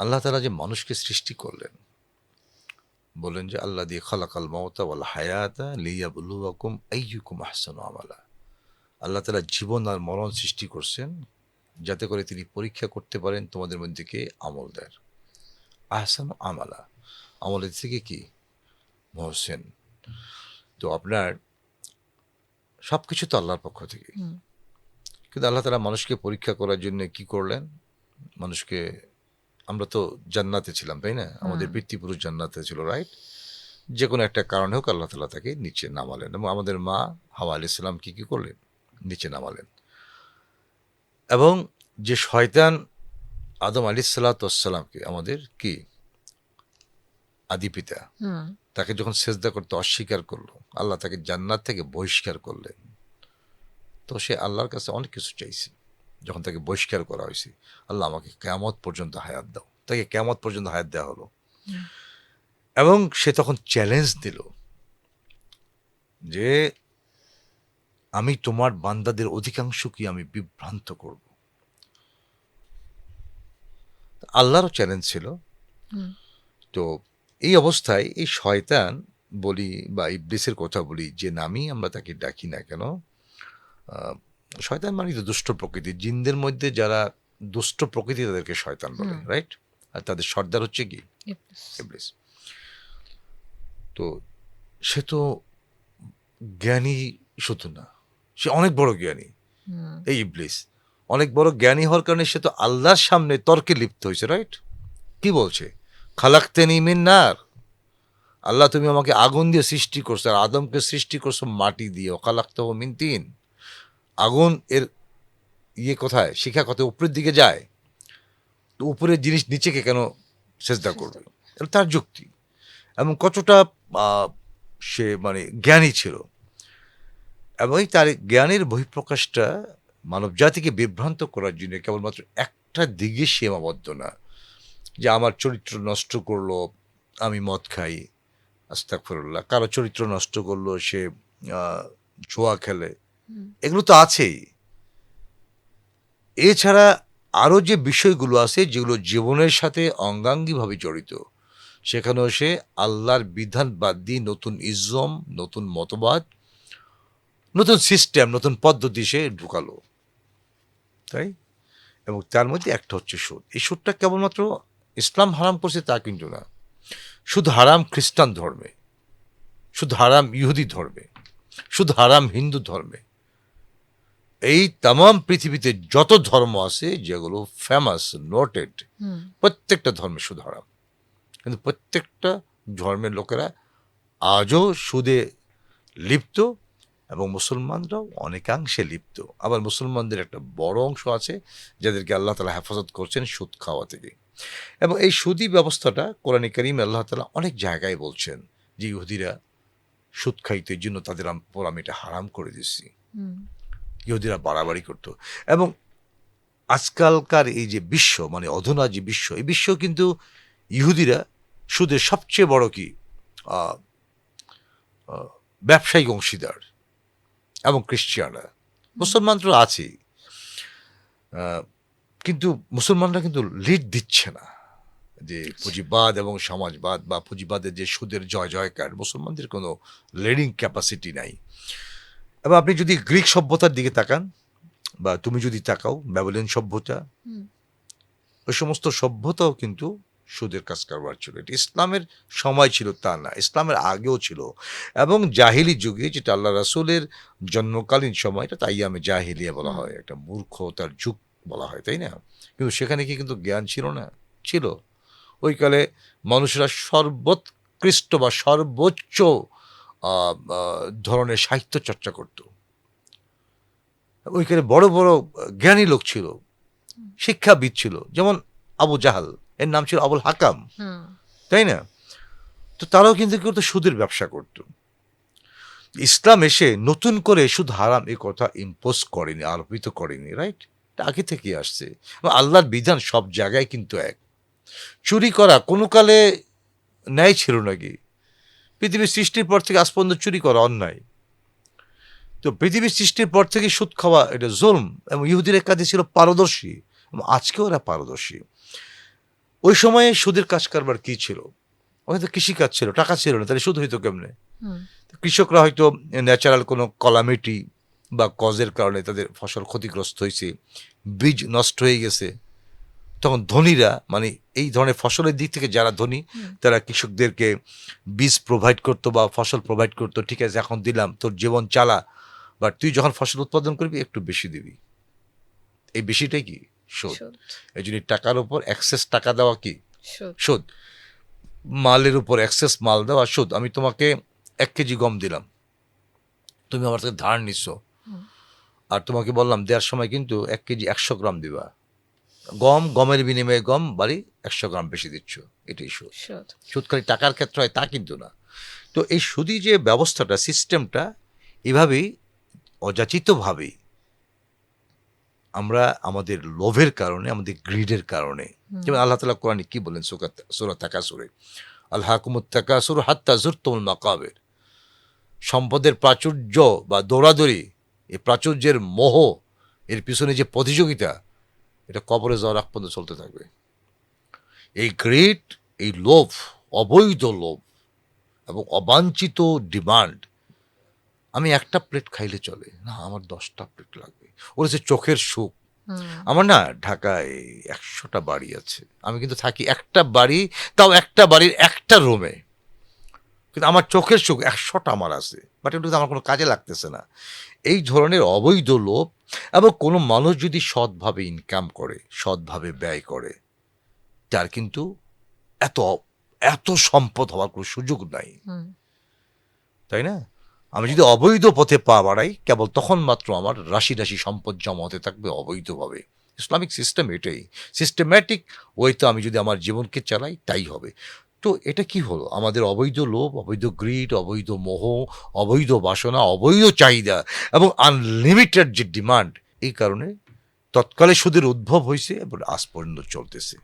আল্লাহ তালা যে মানুষকে সৃষ্টি করলেন বলেন যে আল্লাহ দিয়ে খালাকাল মমতা ওয়াল হায়াতা লিয়া বুলুয়াকুম আইয়ুকুম আহসান আমালা। আল্লাহ তালা জীবন আর মরণ সৃষ্টি করছেন যাতে করে তিনি পরীক্ষা করতে পারেন তোমাদের মধ্যে কে আমল দেয় আহসান আমালা। আমলের থেকে কি? মহসেন। তো আপনার সব কিছু তো আল্লাহর পক্ষ থেকে। কিন্তু আল্লাহ তালা মানুষকে পরীক্ষা করার জন্য কি করলেন? মানুষকে আমরা তো জান্নাতে ছিলাম তাই না? আমাদের। পিতৃপুরুষ জান্নাতে ছিল রাইট যে কোনো একটা কারণে হোক আল্লাহ তালা তাকে নিচে নামালেন এবং আমাদের মা হাওয়া আলি ইসলাম কি কি করলেন? নিচে নামালেন। এবং যে শয়তান আদম আলি সাল্লাতামকে আমাদের কি? আদি পিতা তাকে যখন সেজদা করতে অস্বীকার করল আল্লাহ তাকে জান্নাত থেকে বহিষ্কার করলেন। তো সে আল্লাহর কাছে অনেক কিছু চাইছে। যখন তাকে বহিষ্কার করা হয়েছে আল্লাহ আমাকে কেমত পর্যন্ত হায়াত দাও। তাকে কেমত পর্যন্ত হায়াত দেওয়া হলো। এবং সে তখন চ্যালেঞ্জ দিল যে আমি তোমার বান্দাদের অধিকাংশ কি আমি বিভ্রান্ত করব। আল্লাহরও চ্যালেঞ্জ ছিল। তো এই অবস্থায় এই শয়তান বলি বা ইবলিসের কথা বলি যে নামই আমরা তাকে ডাকি না কেন? আহ, শয়তান মানে তো দুষ্ট প্রকৃতি। জিনদের মধ্যে যারা দুষ্ট প্রকৃতি তাদেরকে শয়তান বলে রাইট আর তাদের সর্দার হচ্ছে কি? ইবলিস। তো সে তো জ্ঞানী শুধু না সে অনেক বড় জ্ঞানী এই ইবলিস। অনেক বড় জ্ঞানী হওয়ার কারণে সে তো আল্লাহর সামনে তর্কে লিপ্ত হয়েছে রাইট কি বলছে? খালাক্তে নিমিন নার আল্লাহ তুমি আমাকে আগুন দিয়ে সৃষ্টি করছ আর আদমকে সৃষ্টি করছ মাটি দিয়ে। খালাক্ত মিন তিন। আগুন এর ইয়ে কোথায় শিখা কোথায় উপরের দিকে যায় তো উপরের জিনিস নিচেকে কেন সেজদা করবে? এটা তার যুক্তি। এবং কতটা সে মানে জ্ঞানী ছিল। এবং এই তার জ্ঞানের বহিঃপ্রকাশটা মানব জাতিকে বিভ্রান্ত করার জন্য কেবলমাত্র একটা দিকে সীমাবদ্ধ না। যে আমার চরিত্র নষ্ট করল আমি মদ খাই আস্তাকফরুল্লাহ কারও চরিত্র নষ্ট করল সে ছোঁয়া খেলে। এগুলো তো আছেই। এছাড়া আরও যে বিষয়গুলো আছে, যেগুলো জীবনের সাথে অঙ্গাঙ্গিভাবে জড়িত, সেখানেও সে আল্লাহর বিধান বাদ দিয়ে নতুন ইজম, নতুন মতবাদ, নতুন সিস্টেম, নতুন পদ্ধতি সে ঢুকালো। তাই? এবং তার মধ্যে একটা হচ্ছে সুদ। এই সুদটা কেবলমাত্র ইসলাম হারাম করছে তা কিন্তু না। শুধু হারাম খ্রিস্টান ধর্মে শুধু হারাম ইহুদি ধর্মে শুধু হারাম হিন্দু ধর্মে। এই তাম পৃথিবীতে যত ধর্ম আছে যেগুলো ফেমাস নোটেড প্রত্যেকটা ধর্মে সুদ হারাম। কিন্তু প্রত্যেকটা ধর্মের লোকেরা আজও সুদে লিপ্ত এবং মুসলমানরাও অনেকাংশে লিপ্ত। আবার মুসলমানদের একটা বড় অংশ আছে যাদেরকে আল্লাহ তালা হেফাজত করছেন সুদ খাওয়া থেকে। এবং এই সুদি ব্যবস্থাটা কোরআন করিম আল্লাহ তালা অনেক জায়গায় বলছেন যে ইহুদিরা সুদ খাইতে জন্য তাদের আম- আমি এটা হারাম করে দিচ্ছি হুম। ইহুদিরা বাড়াবাড়ি করতো। এবং আজকালকার এই যে বিশ্ব মানে অধুনা যে বিশ্ব, এই বিশ্ব কিন্তু ইহুদিরা সুদের সবচেয়ে বড় কি? ব্যবসায়িক অংশীদার এবং খ্রিস্টিয়ানরা মুসলমান তো আছেই কিন্তু মুসলমানরা কিন্তু লিড দিচ্ছে না। যে পুঁজিবাদ এবং সমাজবাদ বা পুঁজিবাদের যে সুদের জয় জয়কার মুসলমানদের কোনো লিডিং ক্যাপাসিটি নাই। এবং আপনি যদি গ্রিক সভ্যতার দিকে তাকান বা তুমি যদি তাকাও ব্যাবলিয়ন সভ্যতা ওই সমস্ত সভ্যতাও কিন্তু সুদের কাজ কারবার ছিল। এটা ইসলামের সময় ছিল তা না ইসলামের আগেও ছিল। এবং জাহিলি যুগে যেটা আল্লাহ রাসুলের জন্মকালীন সময় এটা তাই আমি জাহিলিয়া বলা হয় একটা মূর্খতার যুগ বলা হয় তাই না? কিন্তু সেখানে কি কিন্তু জ্ঞান ছিল না? ছিল। ওই কালে মানুষেরা সর্বোৎকৃষ্ট বা সর্বোচ্চ ধরনের সাহিত্য চর্চা করত। ওইখানে বড় বড় জ্ঞানী লোক ছিল শিক্ষাবিদ ছিল যেমন আবু জাহাল এর নাম ছিল আবুল হাকাম। তাই না? তো তারাও কিন্তু কেউ তো সুদের ব্যবসা করত। ইসলাম এসে নতুন করে সুদ হারাম এ কথা ইম্পোজ করেনি আরোপিত করেনি রাইট আগে থেকে আসছে। আল্লাহর বিধান সব জায়গায় কিন্তু এক। চুরি করা কোনো কালে ন্যায় ছিল নাকি পৃথিবীর সৃষ্টির পর থেকে আজ পর্যন্ত চুরি করা অন্যায়। তো পৃথিবীর সৃষ্টির পর থেকে সুদ খাওয়া এটা জুলম এবং ইহুদির কাজে ছিল পারদর্শী এবং আজকেও ওরা পারদর্শী। ওই সময়ে সুদের কাজ কারবার কি ছিল? হয়তো কৃষিকাজ ছিল টাকা ছিল না তাহলে সুদ হইতো কেমনে? কৃষকরা হয়তো ন্যাচারাল কোনো কলামিটি বা কজের কারণে তাদের ফসল ক্ষতিগ্রস্ত হয়েছে বীজ নষ্ট হয়ে গেছে তখন ধনীরা মানে এই ধরনের ফসলের দিক থেকে যারা ধনী তারা কৃষকদেরকে বীজ প্রোভাইড করতো বা ফসল প্রোভাইড করতো ঠিক আছে এখন দিলাম তোর জীবন চালা বাট তুই যখন ফসল উৎপাদন করবি একটু বেশি দিবি। এই বেশিটাই কি? সুদ এই জন্য টাকার উপর অ্যাক্সেস টাকা দেওয়া কি? সুদ, সুদ মালের উপর অ্যাক্সেস মাল দেওয়া সুদ আমি তোমাকে এক কেজি গম দিলাম। তুমি আমার থেকে ধার নিচ্ছ আর তোমাকে বললাম দেওয়ার সময় কিন্তু এক কেজি একশো গ্রাম দিবা। গম গমের বিনিময়ে গম বাড়ি একশো গ্রাম বেশি দিচ্ছ। এটাই সুদ। সুদ, খালি টাকার ক্ষেত্রে হয় তা কিন্তু না। তো এই সুদি যে ব্যবস্থাটা সিস্টেমটা এভাবেই অযাচিতভাবেই আমরা আমাদের লোভের কারণে আমাদের গ্রিডের কারণে যেমন আল্লাহ তালা কোরআনে কি বলেন সুরা তাকাসুরে আল্লাহ কুমুত তাকাসুর হাত্তা জুরতুল মাকাবের। সম্পদের প্রাচুর্য বা দৌড়াদৌড়ি এই প্রাচুর্যের মোহ এর পিছনে যে প্রতিযোগিতা এটা কবরে যাওয়ার আগ পর্যন্ত চলতে থাকবে। এই গ্রেট এই লোভ অবৈধ লোভ এবং অবাঞ্ছিত ডিমান্ড আমি একটা প্লেট খাইলে চলে। না আমার দশটা প্লেট লাগবে। ওর যে চোখের সুখ। আমার না ঢাকায় একশোটা বাড়ি আছে। আমি কিন্তু থাকি একটা বাড়ি তাও একটা বাড়ির একটা রুমে কিন্তু আমার চোখের চোখ একশোটা আমার আছে বাট এটা আমার কোনো কাজে লাগতেছে না। এই ধরনের অবৈধ লোভ এবং কোনো মানুষ যদি সৎভাবে ইনকাম করে সৎভাবে ব্যয় করে তার কিন্তু এত এত সম্পদ হওয়ার কোনো সুযোগ নাই। তাই না? আমি যদি অবৈধ পথে পা বাড়াই কেবল তখন মাত্র আমার রাশি রাশি সম্পদ জমা হতে থাকবে অবৈধভাবে। ইসলামিক সিস্টেম এটাই। সিস্টেম্যাটিক ওয়েতে আমি যদি আমার জীবনকে চালাই তাই হবে। তো এটা কি হলো? আমাদের অবৈধ লোভ, অবৈধ গ্রিড অবৈধ মোহ, অবৈধ বাসনা, অবৈধ চাহিদা এবং আনলিমিটেড যে ডিমান্ড এই কারণে তৎকালে সুদের উদ্ভব হয়েছে এবং আজ পর্যন্ত চলতেছে।